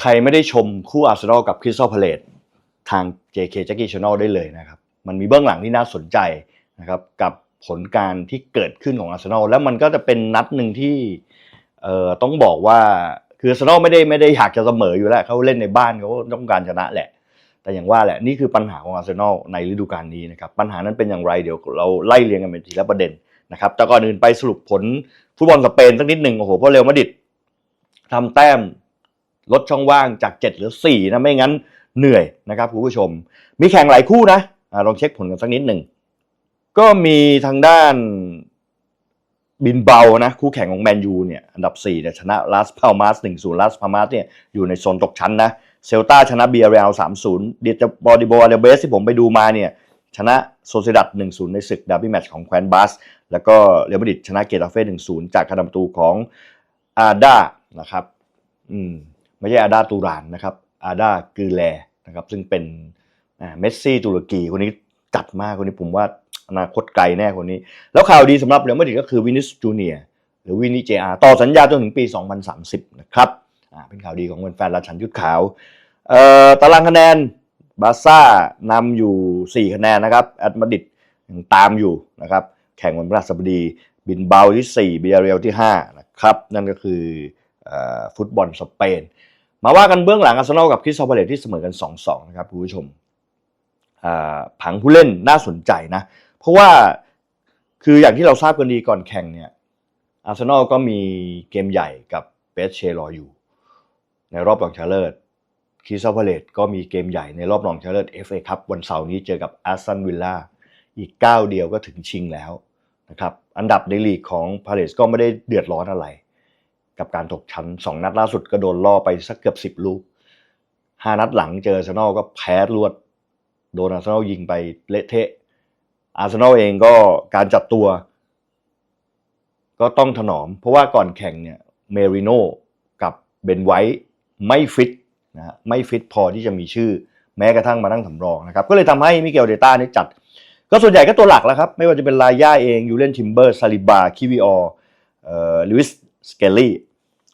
ใครไม่ได้ชมคู่อาร์เซนอลกับคริสตัลพาเลตทาง JK Jackie Channel ได้เลยนะครับ มันมีเบื้องหลังที่น่าสนใจนะครับกับผลการที่เกิดขึ้นของอาร์เซนอลแล้วมันก็จะเป็นนัดหนึ่งที่เอ่อต้องบอกว่าคืออาร์เซนอลไม่ได้ไม่ได้อยากจะเสมออยู่แล้วเขาเล่นในบ้านเขาต้องการชนะแหละ แต่อย่างว่าแหละนี่คือปัญหาของอาร์เซนอลในฤดูกาลนี้นะครับปัญหานั้นเป็นอย่างไรเดี๋ยวเราไล่เรียงกันเป็นทีละประเด็นนะครับแต่ก่อนอื่นไปสรุปผลฟุตบอลสเปนสักนิดหนึ่งโอ้โหเพราะเรอัลมาดริดทำแต้ม ลดช่องว่างจาก 7 เหลือ 4 นะ ไม่งั้นเหนื่อยนะครับคุณผู้ชม มีแข่งหลายคู่นะอะลองเช็คผลกันสักนิดหนึ่ง ก็มีทางด้านบินเบานะ คู่แข่งของแมนยูเนี่ยอันดับ4เนี่ยชนะลาสพามาส1-0ลาสพามาสเนี่ยอยู่ในโซนตกชั้นนะเซลตาชนะเบียร์เรียล3-0เดียบอดิโบอาเลเบสที่ผมไปดูมาเนี่ยชนะโซเซดัด1-0ในศึกดาร์บี้แมตช์ของแควนบัสแล้วก็เรอัลมาดริดชนะเกตาเฟ่1-0จากการนำประตูของอาด้านะครับ อืม ไม่ใช่อาดาตูรานนะครับอาดากือแลนะครับซึ่งเป็นเมสซี่ตุรกีคนนี้จัดมากคนนี้ผมว่าอนาคตไกลแน่คนนี้ แล้วข่าวดีสำหรับเรอัลมาดริดก็คือวินิสจูเนียหรือวินิเจอาต่อสัญญาจนถึงปี 2030 นะครับเป็นข่าวดีของแฟนๆราชันยุทธขาวตารางคะแนนบาร์ซ่านำอยู่ 4 คะแนนนะครับแอตมาดิดยังตามอยู่นะครับแข่งวันพฤหัสบดี บินเบาที่ 4 เบียเรียลที่ 5 นะครับ นั่นก็คืออฟุตบอลสเปน มาว่ากันเบื้องหลังอาร์เซนอลกับคริสตัลพาเลตที่เสมอกัน 2-2 นะครับคุณผู้ชมผังผู้เล่นน่าสนใจนะ เพราะว่าคืออย่างที่เราทราบกันดีก่อนแข่งเนี่ยอาร์เซนอลก็มีเกมใหญ่กับเปสเชรออยู่ ในรอบรองชนะเลิศคริสตัลพาเลตก็มีเกมใหญ่ในรอบรองชนะเลิศ FA ครับวันเสาร์นี้เจอกับอาร์ซันวิลล่าอีกก้าเดียวก็ถึงชิงแล้วนะครับอันดับในลีกของพาเลสก็ไม่ได้เดือดร้อนอะไร กับการตกชั้น 2 นัดล่าสุดก็โดนล่อไปสักเกือบ 10 ลูก 5 นัดหลังเจออาร์เซนอลก็แพ้รวด โดนอาร์เซนอลยิงไปเละเทะ อาร์เซนอลเองก็การจัดตัว ก็ต้องถนอม เพราะว่าก่อนแข่งเนี่ยเมริโนกับเบนไวท์ไม่ฟิตนะฮะไม่ฟิตพอที่จะมีชื่อแม้กระทั่งมานั่งสำรองนะครับ ก็เลยทำให้มิเกลเดต้านี่จัด ก็ส่วนใหญ่ก็ตัวหลักแล้วครับ ไม่ว่าจะเป็นลาย่าเองยูเลนทิมเบอร์ซาลิบาคิวิออเอ่อลิวิสสเกลลี่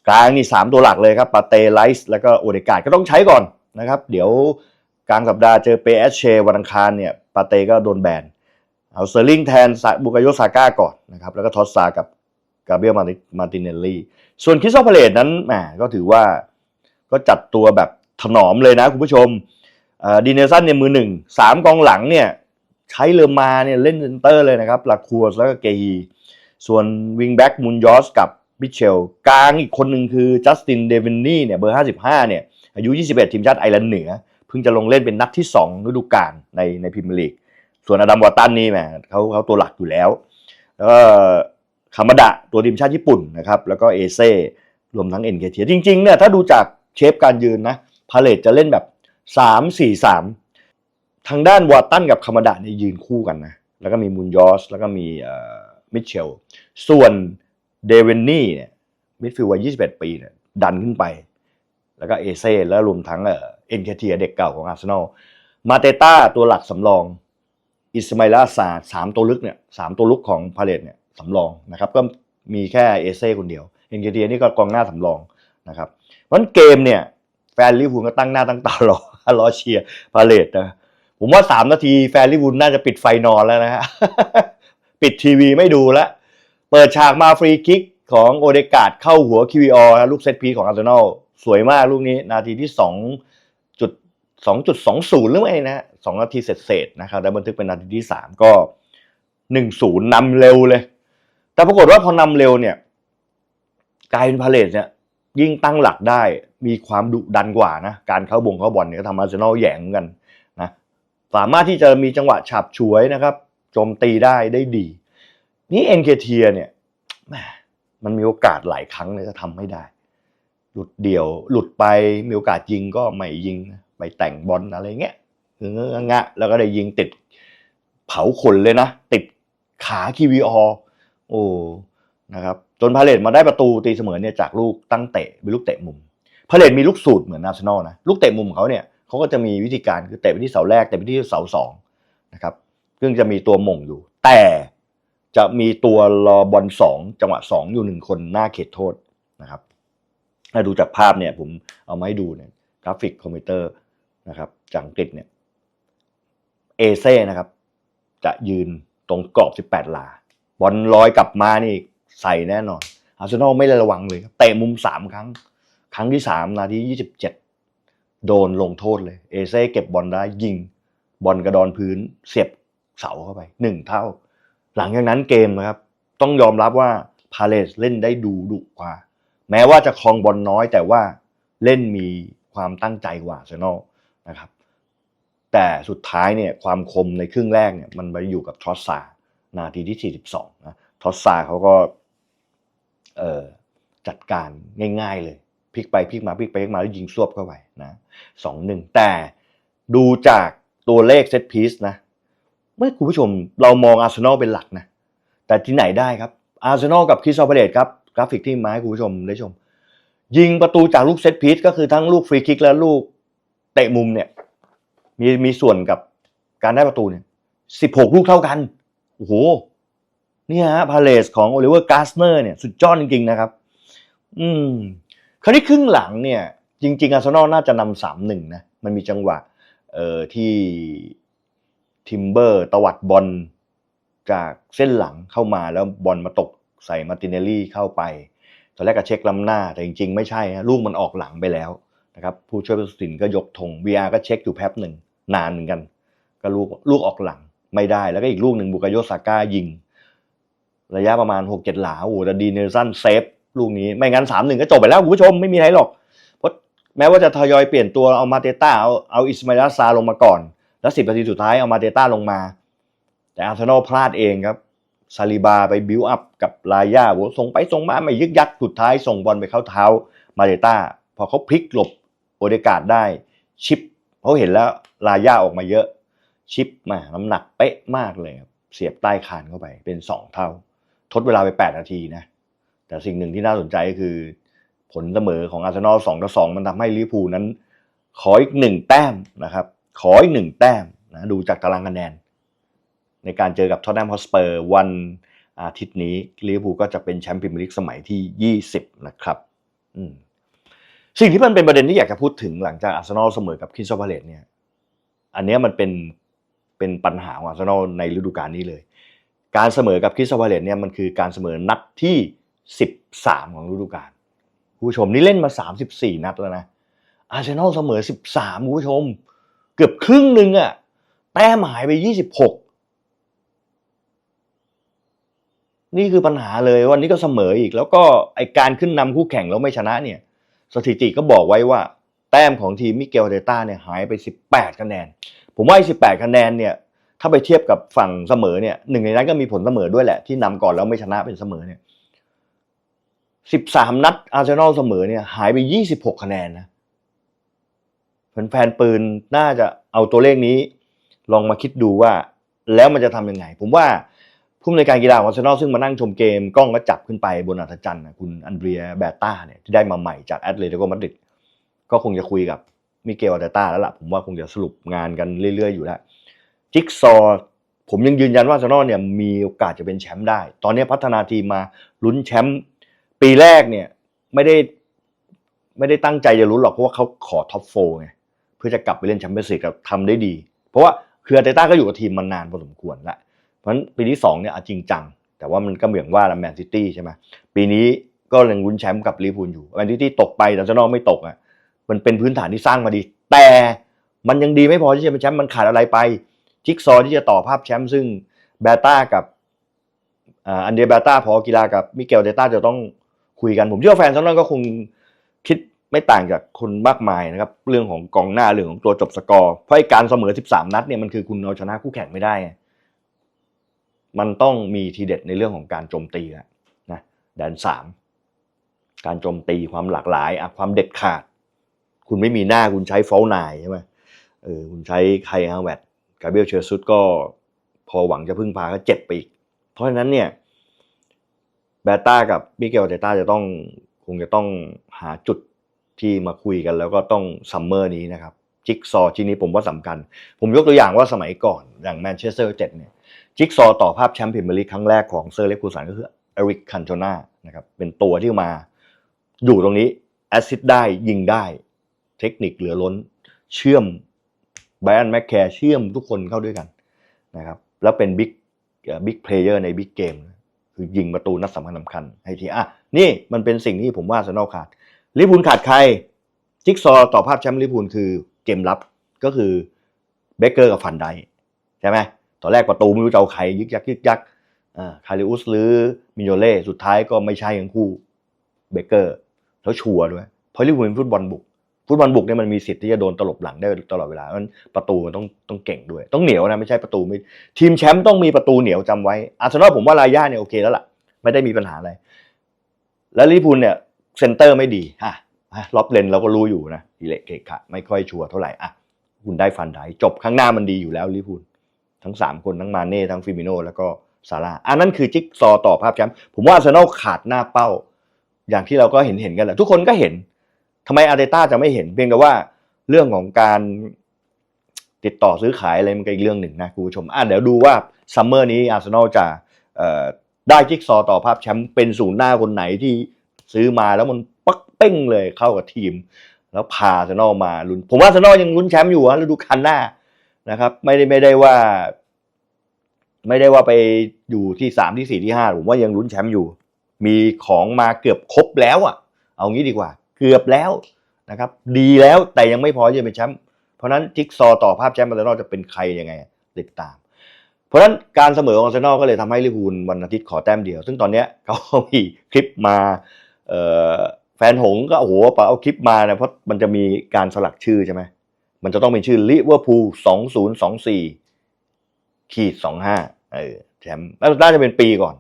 กลางนี่สามตัวหลักเลยครับปาเตไลส์แล้วก็โอเดกาดก็ต้องใช้ก่อนนะครับ เดี๋ยวกลางสัปดาห์เจอเปเอสเชวันอังคารเนี่ยปาเตก็โดนแบนเอาเซอร์ลิงแทนบุกายโยซาก้าก่อนนะครับแล้วก็ทอสซากับกาเบรียลมาติเนลลี่ส่วนคริสตัลพเลตนั้นแหมก็ถือว่าก็จัดตัวแบบถนอมเลยนะคุณผู้ชมดีเนลสันเนี่ยมือหนึ่งสามกองหลังเนี่ยใช้เลอมาเนี่ยเล่นเซนเตอร์เลยนะครับลาคัวสแล้วก็เกฮีส่วนวิงแบ็กมุนยอสกับ มิเชล กลางอีกคนหนึ่งคือจัสตินเดวินนี่เนี่ยเบอร์ 55 เนี่ยอายุ 21 ทีมชาติไอร์แลนด์เหนือ เพิ่งจะลงเล่นเป็นนัดที่ 2 ฤดูกาลในในพรีเมียร์ลีก ส่วนอดัมวอตตันนี่แหมเขาเขาตัวหลักอยู่แล้ว แล้วก็คามาดะตัวทีมชาติญี่ปุ่นนะครับ แล้วก็เอเซ่รวมทั้งเอ็นเคทีจริงๆเนี่ยถ้าดูจากเชฟการยืนนะพาเลตจะเล่นแบบ 3-4-3 ทางด้านวอตตันกับคามาดะเนี่ยยืนคู่กันนะแล้วก็มีมุนยอสแล้วก็มีมิเชล ส่วน เดเวนนี่เนี่ยมิดฟิลด์วัย 21 ปีเนี่ยดันขึ้นไป แล้วก็เอเซ่แล้วรวมทั้งเอ็นเคเทียเด็กเก่าของอาร์เซนอลมาเตต้าตัวหลักสำรอง อิสมาอิลาซาสามตัวลึกเนี่ยสามตัวลุกของพาเลตเนี่ยสำรองนะครับก็มีแค่เอเซ่คนเดียวเอ็นเคเทียนี่ก็กองหน้าสำรองนะครับเพราะฉะนั้นเกมเนี่ยแฟนลิเวอร์พูลก็ตั้งหน้าตั้งตารอรอเชียร์พาเลตนะผมว่าสามนาทีแฟนลิเวอร์พูลน่าจะปิดไฟนอนแล้วนะฮะปิดทีวีไม่ดูแล้ว เปิดฉากมาฟรีคิกของโอเดกาดเข้าหัวคิวีออลูกเซตพีของอาร์เซนอลสวยมากลูกนี้ นาทีที่สองจุดสองจุดสองศูนย์หรือไม่นะสองนาทีเสร็จๆนะครับแล้บันทึกเป็นนาทีที่สามก็หนึ่งศูนย์นำเร็วเลย แต่ปรากฏว่าพอนำเร็วเนี่ยกลายเป็นพาเลตเนี่ยยิ่งตั้งหลักได้มีความดุดันกว่านะการเข้าบงเข้าบอลเนี่ยก็ทำอาร์เซนอลแหยงกันนะสามารถที่จะมีจังหวะฉับฉวยนะครับโจมตีได้ได้ดี นี่เอ็นเคเทียเนี่ยแหมมันมีโอกาสหลายครั้งเลยจะทำไม่ได้ หลุดเดี่ยวหลุดไปมีโอกาสยิงก็ไม่ยิงไปแต่งบอลอะไรเงี้ยเงงะแล้วก็ได้ยิงติดเผาขนเลยนะ ติดขาคีวีออโอ้นะครับจนพาเลตมาได้ประตูตีเสมอเนี่ยจากลูกตั้งเตะเป็นลูกเตะมุมพาเลตมีลูกสูตรเหมือนอาร์เซนอลนะลูกเตะมุมของเขาเนี่ยเขาก็จะมีวิธีการคือเตะไปที่เสาแรกเตะไปที่เสาสองนะครับซึ่งจะมีตัวมงอยู่แต่ จะมีตัวรอบอลสองจังหวะสองอยู่หนึ่งคนหน้าเขตโทษนะครับ ถ้าดูจากภาพเนี่ยผมเอามาให้ดูเนี่ยกราฟิกคอมพิวเตอร์นะครับจากอังกฤษเนี่ยเอเซ่นะครับ จะยืนตรงกรอบ 18 หลา บอลลอยกลับมานี่ใส่แน่นอน อาร์เซนอลไม่ได้ระวังเลยเตะมุม 3 ครั้ง ครั้งที่ 3 นาที 27 โดนลงโทษเลย เอเซ่เก็บบอลได้ยิง บอลกระดอนพื้นเสียบเสาเข้าไปหนึ่งเท่า หลังจากนั้นเกมนะครับ ต้องยอมรับว่าพาเลสเล่นได้ดูดุกว่า แม้ว่าจะครองบอลน้อยแต่ว่าเล่นมีความตั้งใจกว่าเซนอลนะครับ แต่สุดท้ายเนี่ยความคมในครึ่งแรกเนี่ยมันไปอยู่กับทรอสซานาทีที่ 42นะทรอสซาเขาก็จัดการง่ายๆเลยพลิกไปพลิกมาพลิกไปพลิกมาแล้วยิงซวบเข้าไปนะสองหนึ่งแต่ดูจากตัวเลขเซตพีซนะ เมื่อคุณผู้ชมเรามองอาร์เซนอลเป็นหลักนะ แต่ที่ไหนได้ครับ อาร์เซนอลกับคริสตัลพาเลตครับ กราฟิกที่มาให้คุณผู้ชมได้ชม ยิงประตูจากลูกเซตพีซก็คือทั้งลูกฟรีคิกและลูกเตะมุมเนี่ย มีมีส่วนกับการได้ประตูเนี่ยสิบหกลูกเท่ากันโอ้โหเนี่ยฮะพาเลสของโอลิเวอร์กาสเนอร์เนี่ยสุดยอดจริงๆนะครับ อืม คราวนี้ครึ่งหลังเนี่ย จริง ๆ อาร์เซนอลน่าจะนำสามหนึ่งนะ มันมีจังหวะ เอ่อที่ ทิมเบอร์ตวัดบอลจากเส้นหลังเข้ามาแล้วบอลมาตกใส่มาร์ติเนลลี่เข้าไปตอนแรกก็เช็คล้ำหน้าแต่จริงๆ ไม่ใช่ฮะลูกมันออกหลังไปแล้วนะครับผู้ช่วยผู้ตัดสินก็ยกธง VR ก็เช็คอยู่แป๊บหนึ่งนานเหมือนกัน ก็ลูกลูกออกหลังไม่ได้แล้วก็อีกลูกหนึ่งบุกาโยซาก้ายิง ระยะประมาณหกเจ็ดหลาโอ้โหแต่ดีเนลสันเซฟลูกนี้ไม่งั้นสามหนึ่งก็จบไปแล้วคุณผู้ชมไม่มีอะไรหรอก เพราะแม้ว่าจะทยอยเปลี่ยนตัวเอามาเตต้าเอาเอาอิสมาอิลซาลงมาก่อน แล้วสิบนาทีสุดท้ายเอามาเตต้าลงมา แต่อาร์เซนอลพลาดเองครับซาลิบาไปบิวอัพกับลายาโหส่งไปส่งมาไม่ยึกยักสุดท้ายส่งบอลไปเข้าเท้ามาเตต้า พอเขาพลิกหลบโอเดกาดได้ชิปเขาเห็นแล้วลายาออกมาเยอะ ชิปมาน้ำหนักเป๊ะมากเลยครับเสียบใต้คานเข้าไปเป็นสองเท่า ทดเวลาไป 8 นาทีนะ แต่สิ่งหนึ่งที่น่าสนใจก็คือ ผลเสมอของอาร์เซนอล2ต่อ2มันทำให้ลิเวอร์พูลนั้น ขออีกหนึ่งแต้มนะครับ ขออีกหนึ่งแต้มนะดูจากตารางคะแนน ในการเจอกับท็อตแนมฮอสเปอร์วันอาทิตย์นี้ลิเวอร์พูลก็จะเป็นแชมป์พรีเมียร์ลีกสมัยที่ 20 นะครับสิ่งที่มันเป็นประเด็นที่อยากจะพูดถึงหลังจากอาร์เซนอลเสมอกับคริสตัลพาเลตเนี่ย อันนี้มันเป็นเป็นปัญหาของอาร์เซนอลในฤดูกาลนี้เลย การเสมอกับคริสตัลพาเลตเนี่ยมันคือการเสมอนัดที่ 13 ของฤดูกาลผู้ชมนี่เล่นมา 34 นัดแล้วนะอาร์เซนอลเสมอ 13ผู้ชม เกือบครึ่งหนึ่งอะแต้มหายไป 26 นี่คือปัญหาเลยวันนี้ก็เสมออีก แล้วก็ไอการขึ้นนำคู่แข่งแล้วไม่ชนะเนี่ย สถิติก็บอกไว้ว่า แต้มของทีมมิเกลเดต้าเนี่ยหายไป 18 คะแนน ผมว่าไอ้18 คะแนนเนี่ยถ้าไปเทียบกับฝั่งเสมอเนี่ยหนึ่งในนั้นก็มีผลเสมอด้วยแหละ ที่นำก่อนแล้วไม่ชนะเป็นเสมอเนี่ย 13 นัดอาร์เซนอลเสมอเนี่ยหายไป 26 คะแนนนะ แฟนๆปืนน่าจะเอาตัวเลขนี้ ลองมาคิดดูว่า แล้วมันจะทำยังไง ผมว่าผู้อำนวยการกีฬาของอาร์เซนอลซึ่งมานั่งชมเกม กล้องก็จับขึ้นไปบนอัธจันทร์คุณอันเดรียแบต้าเนี่ยที่ได้มาใหม่จากแอตเลติโกมาดริดก็คงจะคุยกับมิเกลอาร์เตต้าแล้วล่ะผมว่าคงจะสรุปงานกันเรื่อย ๆ อยู่แล้วจิ๊กซอผมยังยืนยันว่าอาร์เซนอลเนี่ยมีโอกาสจะเป็นแชมป์ได้ ตอนนี้พัฒนาทีมมาลุ้นแชมป์ปีแรกเนี่ยไม่ได้ไม่ได้ตั้งใจจะลุ้นหรอกเพราะว่าเขาขอท็อปโฟไง พื่อจะกลับไปเล่นแชมเปี้ยนส์ลีกกับทำได้ดี เพราะว่าคืออาร์เตต้าก็อยู่กับทีมมานานพอสมควรแล้วเพราะฉะนั้นปีที่สองเนี่ยอาจริงจัง แต่ว่ามันก็เหมือนว่าแมนซิตี้ใช่ไหมปีนี้ก็ยังลุ้นแชมป์กับลิเวอร์พูลอยู่แมนซิตี้ตกไปแต่อาร์เซนอลไม่ตกอะมันเป็นพื้นฐานที่สร้างมาดี แต่มันยังดีไม่พอที่จะเป็นแชมป์มันขาดอะไรไปจิ๊กซอว์ที่จะต่อภาพแชมป์ซึ่งเบต้ากับอันเดรเบต้าพอกีฬากับมิเกลเดต้าจะต้องคุยกันผมเชื่อแฟนซันนอนก็คงคิด ไม่ต่างจากคนมากมายนะครับเรื่องของกองหน้าเรื่องของตัวจบสกอร์เพราะการเสมอ 13 นัดเนี่ยมันคือคุณเอาชนะคู่แข่งไม่ได้ มันต้องมีทีเด็ดในเรื่องของการโจมตีแล้วนะแดนสามการโจมตีความหลากหลายอะความเด็ดขาด คุณไม่มีหน้าคุณใช้ฟอลนายใช่ไหมเออคุณใช้ไคฮาแวตกาเบรียลเชอร์ซุดก็พอหวังจะพึ่งพาก็เจ็บไปอีก เพราะฉะนั้นเนี่ยเบต้ากับมิเกลเตต้าจะต้องคงจะต้องหาจุด ที่มาคุยกันแล้วก็ต้องซัมเมอร์นี้นะครับจิ๊กซอว์ชิ้นนี้ผมว่าสำคัญ ผมยกตัวอย่างว่าสมัยก่อนอย่างแมนเชสเตอร์เจ็ดเนี่ยจิ๊กซอว์ต่อภาพแชมป์พรีเมียร์ลีกครั้งแรกของเซอร์เล็กคูสันก็คือเอริกคันโ o นานะครับเป็นตัวที่มาอยู่ตรงนี้แอสซิสต์ได้ยิงได้ เทคนิคเหลือล้น เชื่อมไบรอันแมคแคร์เชื่อมทุกคนเข้าด้วยกันนะครับแล้วเป็นบิ๊กบิ๊กเพลเยอร์ในบิ๊กเกมคือยิงประตูนัดสำคัญสำคัญให้ทีอะนี่มันเป็นสิ่งที่ผมว่าเซนอลขาด ลิพูลขาดใคร จิ๊กซอต่อภาพแชมป์ลิพูลคือเกมรับก็คือเบเกอร์กับฟันไดใช่ไหมตอนแรกประตูไม่รู้จะเอาใครยึกยักยึกยักคาริอุสหรือมิโยเล่สุดท้ายก็ไม่ใช่ทั้งคู่เบเกอร์ แล้วชัวร์ด้วย เพราะลิเวอร์พูลเป็นฟุตบอลบุก ฟุตบอลบุกเนี่ยมันมีสิทธิ์ที่จะโดนตลบหลังได้ตลอดเวลามันประตูมันต้องต้องเก่งด้วย ต้องเหนียวนะไม่ใช่ประตูไม่ทีมแชมป์ต้องมีประตูเหนียวจำไว้อาร์เซนอลผมว่าลาย่าเนี่ยโอเคแล้วล่ะ ไม่ได้มีปัญหาอะไร แล้วลิเวอร์พูลเนี่ย เซนเตอร์ไม่ดีฮะล็อบเลนเราก็รู้อยู่นะอิเละเกะขะไม่ค่อยชัวร์เท่าไหร่อะคุณได้ฟันได้จบข้างหน้ามันดีอยู่แล้วลิพูลทั้งสามคนทั้งมาเน่ทั้งฟิมิโนแล้วก็ซาร่าอันนั้นคือจิ๊กซอต่อภาพแชมป์ผมว่าอาร์เซนอลขาดหน้าเป้า อย่างที่เราก็เห็นเห็นกันแหละทุกคนก็เห็นทำไมอาร์เตต้าจะไม่เห็น เพียงแต่ว่าเรื่องของการติดต่อซื้อขายอะไรมันก็อีกเรื่องหนึ่งนะคุณผู้ชมอะเดี๋ยวดูว่าซัมเมอร์นี้อาร์เซนอลจะได้จิ๊กซอต่อภาพแชมป์เป็นศูนย์หน้าคนไหนที่ ซื้อมาแล้วมันปักเป้งเลยเข้ากับทีม แล้วพาอาร์เซนอลมาลุ้นผมว่าอาร์เซนอลยังลุ้นแชมป์อยู่ฮะฤดูกาลหน้านะครับ ไม่ได้ไม่ได้ว่า ไม่ได้ว่าไปอยู่ที่สามที่สี่ที่ห้าผมว่ายังลุ้นแชมป์อยู่ มีของมาเกือบครบแล้วอะ เอางี้ดีกว่า เกือบแล้วนะครับ ดีแล้วแต่ยังไม่พอจะเป็นแชมป์เพราะนั้นจิ๊กซอต่อภาพแชมป์อาร์เซนอลจะเป็นใครยังไงติดตาม เพราะฉะนั้นการเสมอของอาร์เซนอลก็เลยทำให้ลิเวอร์พูลวันอาทิตย์ขอแต้มเดียว ซึ่งตอนเนี้ยเขามีคลิปมา แฟนหงก็โอ้โหปเอาคลิปมาเนี่ยเพราะมันจะมีการสลักชื่อใช่ไหมมันจะต้องเป็นชื่อลิเวอร์พูลสองศูนย์สองสี่ขีดสองห้าเออแชมป์แล้วน่าจะเป็นปีก่อน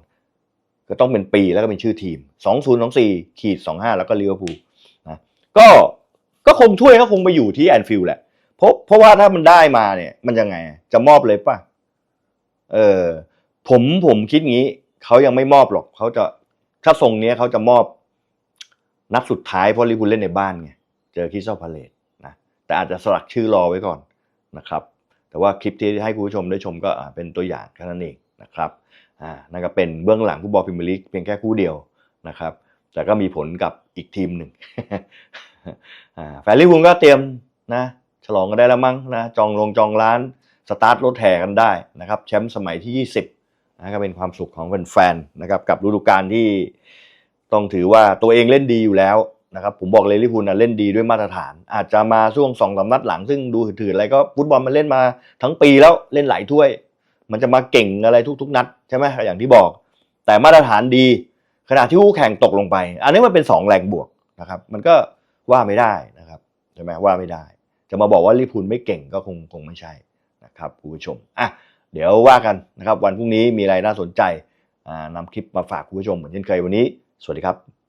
ก็ต้องเป็นปีแล้วก็เป็นชื่อทีมสองศูนย์สองสี่ขีดสองห้าแล้วก็ลิเวอร์พูลนะก็ก็คงถ้วยก็คงไปอยู่ที่แอนฟิลด์แหละเพราะเพราะว่าถ้ามันได้มาเนี่ย มันยังไง จะมอบเลยป่ะเออผมผมคิดงี้ เขายังไม่มอบหรอกเขาจะถ้าทรงเนี้ยเขาจะมอบ นัดสุดท้ายเพราะลิเวอร์พูลเล่นในบ้านไงเจอคริสตัลพาเลตนะแต่อาจจะสลักชื่อรอไว้ก่อนนะครับ แต่ว่าคลิปที่ให้คุณผู้ชมได้ชมก็เป็นตัวอย่างแค่นั้นเองนะครับอ่านั่นก็เป็นเบื้องหลังฟุตบอลพรีเมียร์ลีกเพียงแค่คู่เดียวนะครับ แต่ก็มีผลกับอีกทีมหนึ่งอ่าแฟนลิเวอร์พูลก็เตรียมนะฉลองกันได้แล้วมั้งนะจองลงจองร้านสตาร์ทรถแห่กันได้นะครับแชมป์สมัยที่ 20นะก็เป็นความสุขของแฟนๆนะครับกับฤดูกาลที่ ต้องถือว่าตัวเองเล่นดีอยู่แล้วนะครับผมบอกเลยลิพูลนะเล่นดีด้วยมาตรฐาน อาจจะมาช่วงสองสามนัดหลังซึ่งดูถือๆอะไรก็ฟุตบอลมันเล่นมาทั้งปีแล้วเล่นหลายถ้วย มันจะมาเก่งอะไรทุก ๆ นัดใช่ไหมอย่างที่บอก แต่มาตรฐานดีขณะที่คู่แข่งตกลงไป อันนี้มันเป็นสองแรงบวกนะครับ มันก็ว่าไม่ได้นะครับใช่ไหมว่าไม่ได้ จะมาบอกว่าลิพูลไม่เก่งก็คงคงไม่ใช่นะครับคุณผู้ชมอะเดี๋ยวว่ากันนะครับวันพรุ่งนี้มีอะไรน่าสนใจอ่านำคลิปมาฝากคุณผู้ชมเหมือนเช่นเคยวันนี้ สวัสดีครับ